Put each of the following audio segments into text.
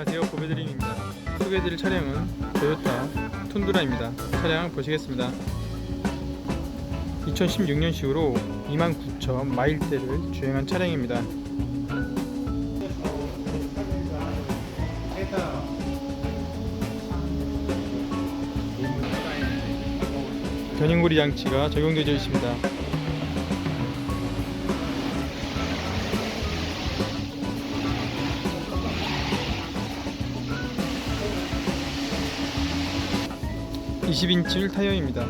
안녕하세요. 보배드림입니다. 소개해드릴 차량은 토요타 툰드라입니다. 차량 보시겠습니다. 2016년식으로 29,000 마일대를 주행한 차량입니다. 견인고리 장치가 적용되어 있습니다 (20인치) 휠 타이어입니다.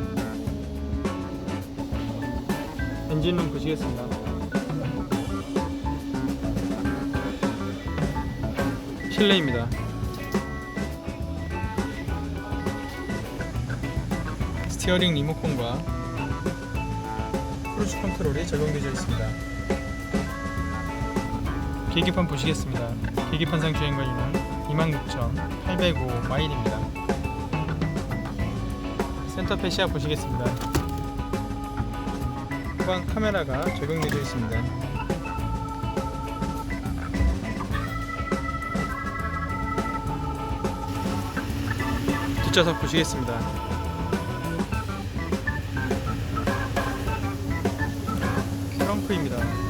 엔진룸 보시겠습니다. 실내입니다. 스티어링 리모컨과 크루즈 컨트롤이 적용되어 있습니다. 계기판 보시겠습니다. 계기판상 주행거리는 26,805 마일입니다 센터페 시야 보시겠습니다. 후방 카메라가 적용되어 있습니다. 뒷좌석 보시겠습니다. 트렁크입니다